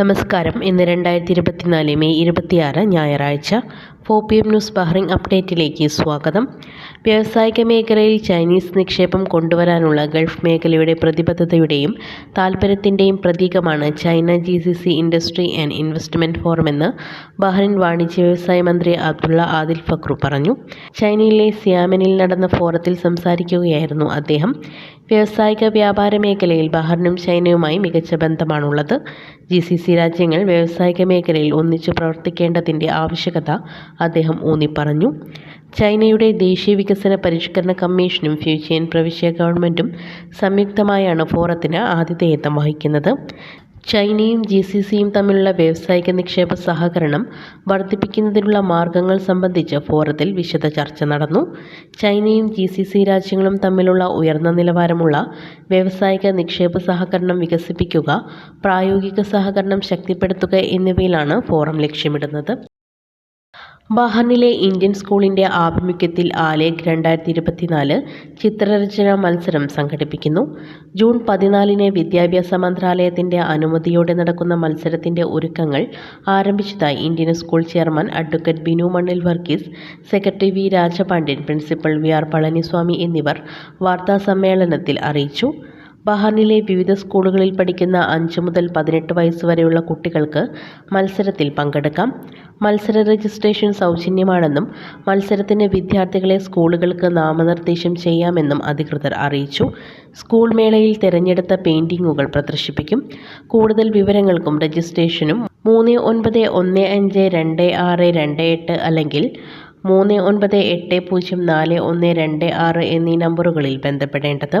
നമസ്കാരം. ഇന്ന് രണ്ടായിരത്തി ഇരുപത്തിനാല് മെയ് ഇരുപത്തിയാറ് ഞായറാഴ്ച four P M news Bahrain അപ്ഡേറ്റിലേക്ക് സ്വാഗതം. വ്യാവസായിക മേഖലയിൽ ചൈനീസ് നിക്ഷേപം കൊണ്ടുവരാനുള്ള ഗൾഫ് മേഖലയുടെ പ്രതിബദ്ധതയുടെയും താൽപ്പര്യത്തിന്റെയും പ്രതീകമാണ് China G C C industry and investment ഫോറമെന്ന് Bahrain വാണിജ്യ വ്യവസായ മന്ത്രി അബ്ദുള്ള ആദിൽ ഫക്രു പറഞ്ഞു. ചൈനയിലെ സിയാമനിൽ നടന്ന ഫോറത്തിൽ സംസാരിക്കുകയായിരുന്നു അദ്ദേഹം. വ്യാവസായിക വ്യാപാര മേഖലയിൽ ബഹറിനും ചൈനയുമായി മികച്ച ബന്ധമാണുള്ളത്. ജി സി സി രാജ്യങ്ങൾ വ്യാവസായിക മേഖലയിൽ ഒന്നിച്ചു പ്രവർത്തിക്കേണ്ടതിന്റെ ആവശ്യകത അദ്ദേഹം ഊന്നിപ്പറഞ്ഞു. ചൈനയുടെ ദേശീയ വികസന പരിഷ്കരണ കമ്മീഷനും ഫ്യൂച്ചിയൻ പ്രവിശ്യ ഗവൺമെന്റും സംയുക്തമായാണ് ഫോറത്തിന് ആതിഥേയത്വം വഹിക്കുന്നത്. ചൈനയും ജി സി സിയും തമ്മിലുള്ള വ്യാവസായിക നിക്ഷേപ സഹകരണം വർദ്ധിപ്പിക്കുന്നതിനുള്ള മാർഗങ്ങൾ സംബന്ധിച്ച് ഫോറത്തിൽ വിശദ ചർച്ച നടന്നു. ചൈനയും ജി സി സി രാജ്യങ്ങളും തമ്മിലുള്ള ഉയർന്ന നിലവാരമുള്ള വ്യാവസായിക നിക്ഷേപ സഹകരണം വികസിപ്പിക്കുക പ്രായോഗിക സഹകരണം ശക്തിപ്പെടുത്തുക എന്നിവയിലാണ് ഫോറം ലക്ഷ്യമിടുന്നത്. ബഹറിനിലെ ഇന്ത്യൻ സ്കൂളിന്റെ ആഭിമുഖ്യത്തിൽ ആലേഖ് രണ്ടായിരത്തി ഇരുപത്തിനാല് ചിത്രരചന മത്സരം സംഘടിപ്പിക്കുന്നു. ജൂൺ പതിനാലിന് വിദ്യാഭ്യാസ മന്ത്രാലയത്തിന്റെ അനുമതിയോടെ നടക്കുന്ന മത്സരത്തിന്റെ ഒരുക്കങ്ങൾ ആരംഭിച്ചതായി Indian school chairman advocate Binu Mannil Varghese secretary V Rajapandian principal V R Palaniswamy എന്നിവർ വാർത്താസമ്മേളനത്തിൽ അറിയിച്ചു. ബഹറിനിലെ വിവിധ സ്കൂളുകളിൽ പഠിക്കുന്ന അഞ്ച് മുതൽ പതിനെട്ട് വയസ്സ് വരെയുള്ള കുട്ടികൾക്ക് മത്സരത്തിൽ പങ്കെടുക്കാം. മത്സര രജിസ്ട്രേഷൻ സൗജന്യമാണെന്നും മത്സരത്തിന് വിദ്യാർത്ഥികളെ സ്കൂളുകൾക്ക് നാമനിർദ്ദേശം ചെയ്യാമെന്നും അധികൃതർ അറിയിച്ചു. സ്കൂൾ മേളയിൽ തിരഞ്ഞെടുത്ത പെയിന്റിങ്ങുകൾ പ്രദർശിപ്പിക്കും. കൂടുതൽ വിവരങ്ങൾക്കും രജിസ്ട്രേഷനും മൂന്ന് ഒൻപത് ഒന്ന് അഞ്ച് രണ്ട് ആറ് രണ്ട് എട്ട് അല്ലെങ്കിൽ മൂന്ന് ഒൻപത് എട്ട് പൂജ്യം നാല് ഒന്ന് രണ്ട് ആറ് എന്നീ നമ്പറുകളിൽ ബന്ധപ്പെടേണ്ടത്.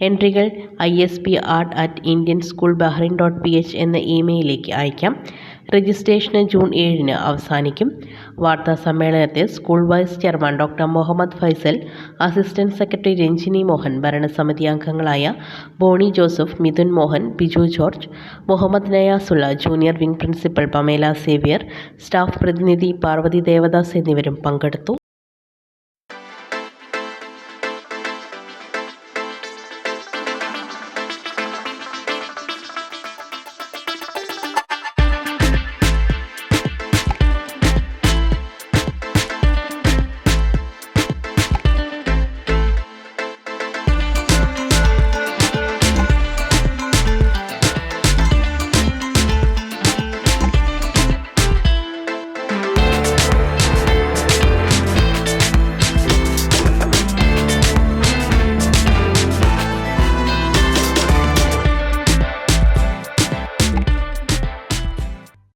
എൻട്രികൾ I S P art at Indian school Bahrain dot P H എന്ന ഇമെയിലേക്ക് അയക്കാം രജിസ്ട്രേഷന് ജൂൺ ഏഴിന് അവസാനിക്കും. വാർത്താ സമ്മേളനത്തെ school vice chairman doctor Muhammad Faisal assistant secretary Ranjini Mohan ഭരണസമിതി അംഗങ്ങളായ Bonny Joseph Mithun Mohan Biju George Muhammad Nayasulla junior wing principal Pamela Xavier staff പ്രതിനിധി പാർവതി ദേവദാസ് എന്നിവരും പങ്കെടുത്തു.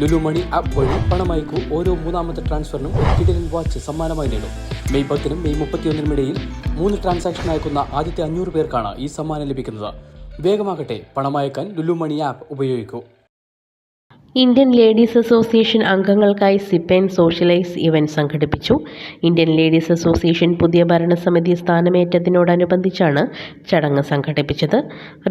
Lulu money app വഴി പണം അയക്കൂ ഓരോ മൂന്നാമത്തെ ട്രാൻസ്ഫറിനും ഡിജിറ്റൽ വാച്ച് സമ്മാനമായി നേടും. മെയ് പത്തിനും മെയ് മുപ്പത്തിയൊന്നിനും ഇടയിൽ മൂന്ന് ട്രാൻസാക്ഷൻ അയക്കുന്ന ആദ്യത്തെ അഞ്ഞൂറ് പേർക്കാണ് ഈ സമ്മാനം ലഭിക്കുന്നത്. വേഗമാകട്ടെ പണമയക്കാൻ ലുലു മണി ആപ്പ് ഉപയോഗിക്കൂ. ഇന്ത്യൻ ലേഡീസ് അസോസിയേഷൻ അംഗങ്ങൾക്കായി സിപ്പൻ സോഷ്യലൈസ് ഇവന്റ് സംഘടിപ്പിച്ചു. ഇന്ത്യൻ ലേഡീസ് അസോസിയേഷൻ പുതിയ ഭരണസമിതി സ്ഥാനമേറ്റതിനോടനുബന്ധിച്ചാണ് ചടങ്ങ് സംഘടിപ്പിച്ചത്.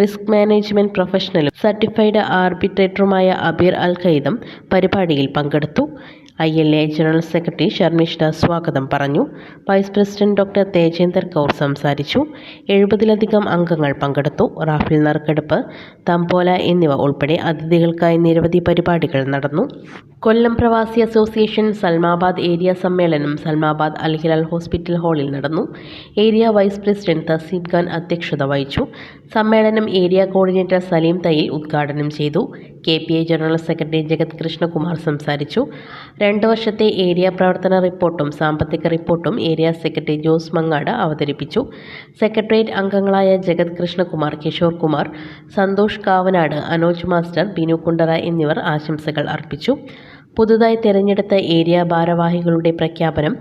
റിസ്ക് മാനേജ്മെന്റ് പ്രൊഫഷണലും സർട്ടിഫൈഡ് ആർബിട്രേറ്ററുമായ അബീർ അൽ ഖൈദം പരിപാടിയിൽ പങ്കെടുത്തു. I L A general secretary Sharmishtha സ്വാഗതം പറഞ്ഞു. Vice president doctor Tejender Kaur സംസാരിച്ചു. എഴുപതിലധികം അംഗങ്ങൾ പങ്കെടുത്തു. റാഫേൽ നറുക്കെടുപ്പ് തമ്പോല എന്നിവ ഉൾപ്പെടെ അതിഥികൾക്കായി നിരവധി പരിപാടികൾ നടന്നു. Kollam Pravasi association Salmabad area സമ്മേളനം സൽമാബാദ് അൽ ഹിലാൽ ഹോസ്പിറ്റൽ ഹാളിൽ നടന്നു. Area vice president Taseeb Khan അധ്യക്ഷത വഹിച്ചു. സമ്മേളനം ഏരിയ കോർഡിനേറ്റർ സലീം തയ്യിൽ ഉദ്ഘാടനം ചെയ്തു. K P I general secretary Jagat Krishnakumar സംസാരിച്ചു. രണ്ട് വർഷത്തെ ഏരിയ പ്രവർത്തന റിപ്പോർട്ടും സാമ്പത്തിക റിപ്പോർട്ടും ഏരിയ സെക്രട്ടറി ജോസ് മങ്ങാട് അവതരിപ്പിച്ചു. സെക്രട്ടേറിയറ്റ് അംഗങ്ങളായ ജഗത് കൃഷ്ണകുമാർ കിഷോർ കുമാർ സന്തോഷ് കാവനാട് അനോജ് മാസ്റ്റർ ബിനു കുണ്ടറ എന്നിവർ ആശംസകൾ അർപ്പിച്ചു. പുതുതായി തെരഞ്ഞെടുത്ത ഏരിയ ഭാരവാഹികളുടെ പ്രഖ്യാപനം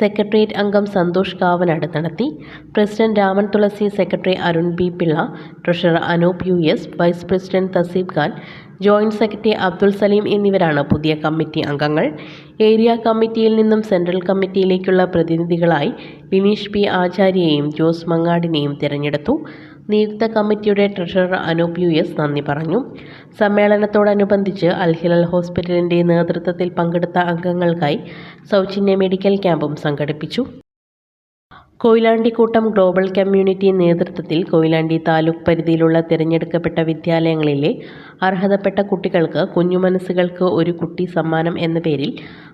സെക്രട്ടേറിയറ്റ് അംഗം സന്തോഷ് കാവനാട് നടത്തി. President Raman Thulasi secretary Arun B Pillai treasurer Anoop U S vice president Thaseeb Khan joint secretary Abdul Saleem എന്നിവരാണ് പുതിയ കമ്മിറ്റി അംഗങ്ങൾ. ഏരിയ കമ്മിറ്റിയിൽ നിന്നും സെൻട്രൽ കമ്മിറ്റിയിലേക്കുള്ള പ്രതിനിധികളായി വിനീഷ് പി ആചാര്യയെയും ജോസ് മങ്ങാടിനെയും തിരഞ്ഞെടുത്തു. നിയുക്ത കമ്മിറ്റിയുടെ ട്രഷറർ അനൂപ് യു എസ് നന്ദി പറഞ്ഞു. സമ്മേളനത്തോടനുബന്ധിച്ച് അൽഹിലൽ ഹോസ്പിറ്റലിന്റെ നേതൃത്വത്തിൽ പങ്കെടുത്ത അംഗങ്ങൾക്കായി സൗജന്യ മെഡിക്കൽ ക്യാമ്പും സംഘടിപ്പിച്ചു. കൊയിലാണ്ടിക്കൂട്ടം ഗ്ലോബൽ കമ്മ്യൂണിറ്റി നേതൃത്വത്തിൽ കൊയിലാണ്ടി താലൂക്ക് പരിധിയിലുള്ള തിരഞ്ഞെടുക്കപ്പെട്ട വിദ്യാലയങ്ങളിലെ അർഹതപ്പെട്ട കുട്ടികൾക്ക് കുഞ്ഞുമനസ്സുകൾക്ക് ഒരു കുട്ടി സമ്മാനം എന്ന പേരിൽ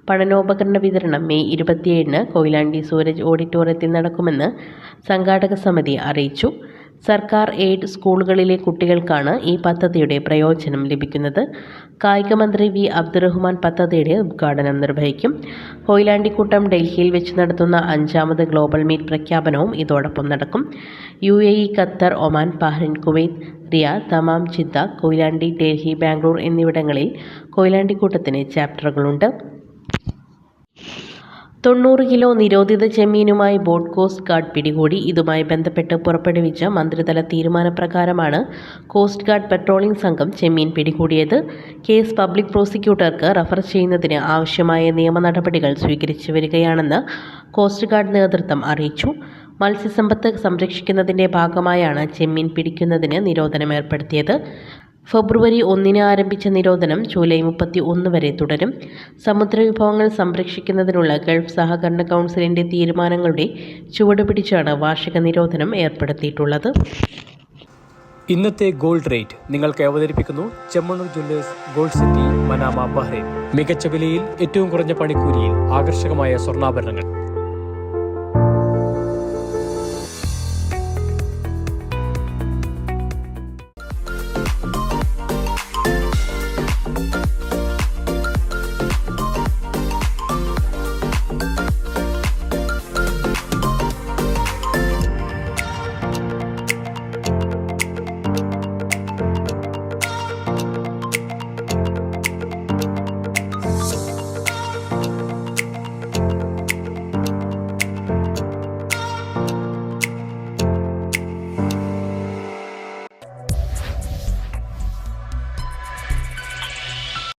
പഠനോപകരണ വിതരണം മെയ് ഇരുപത്തിയേഴിന് കൊയിലാണ്ടി സൂരജ് ഓഡിറ്റോറിയത്തിൽ നടക്കുമെന്ന് സംഘാടക സമിതി അറിയിച്ചു. സർക്കാർ എയ്ഡ് സ്കൂളുകളിലെ കുട്ടികൾക്കാണ് ഈ പദ്ധതിയുടെ പ്രയോജനം ലഭിക്കുന്നത്. കായിക മന്ത്രി വി. അബ്ദുറഹ്മാൻ പദ്ധതിയുടെ ഉദ്ഘാടനം നിർവഹിക്കും. കൊയിലാണ്ടിക്കൂട്ടം ഡൽഹിയിൽ വെച്ച് നടത്തുന്ന അഞ്ചാമത് ഗ്ലോബൽ മീറ്റ് പ്രഖ്യാപനവും ഇതോടൊപ്പം നടക്കും. U A E Qatar Oman Bahrain Kuwait Riyadh Dammam Jeddah Koyilandy Delhi Bangalore എന്നിവിടങ്ങളിൽ കൊയിലാണ്ടിക്കൂട്ടത്തിന് ചാപ്റ്ററുകളുണ്ട്. തൊണ്ണൂറ് കിലോ നിരോധിത ചെമ്മീനുമായി ബോട്ട് കോസ്റ്റ് ഗാർഡ് പിടികൂടി. ഇതുമായി ബന്ധപ്പെട്ട് പുറപ്പെടുവിച്ച മന്ത്രിതല തീരുമാനപ്രകാരമാണ് കോസ്റ്റ് ഗാർഡ് പെട്രോളിംഗ് സംഘം ചെമ്മീൻ പിടികൂടിയത്. കേസ് പബ്ലിക് പ്രോസിക്യൂട്ടർക്ക് റഫർ ചെയ്യുന്നതിന് ആവശ്യമായ നിയമ നടപടികൾ സ്വീകരിച്ചു വരികയാണെന്ന് കോസ്റ്റ് ഗാർഡ് നേതൃത്വം അറിയിച്ചു. മത്സ്യസമ്പത്ത് സംരക്ഷിക്കുന്നതിന്റെ ഭാഗമായാണ് ചെമ്മീൻ പിടിക്കുന്നതിന് നിരോധനം ഏർപ്പെടുത്തിയത് ഫെബ്രുവരി ഒന്നിന് ആരംഭിച്ച നിരോധനം ജൂലൈ മുപ്പത്തി ഒന്ന് വരെ തുടരും. സമുദ്രവിഭവങ്ങൾ സംരക്ഷിക്കുന്നതിനുള്ള ഗൾഫ് സഹകരണ കൗൺസിലിന്റെ തീരുമാനങ്ങളുടെ ചുവടുപിടിച്ചാണ് വാർഷിക നിരോധനം ഏർപ്പെടുത്തിയിട്ടുള്ളത്. ഇന്നത്തെ ഗോൾഡ് റേറ്റ് നിങ്ങൾക്ക് അവതരിപ്പിക്കുന്നു Chemmanur jewellers gold city Manama Bahrain. മികച്ച വിലയിൽ ഏറ്റവും കുറഞ്ഞ പണിക്കൂലിയിൽ ആകർഷകമായ സ്വർണാഭരണങ്ങൾ.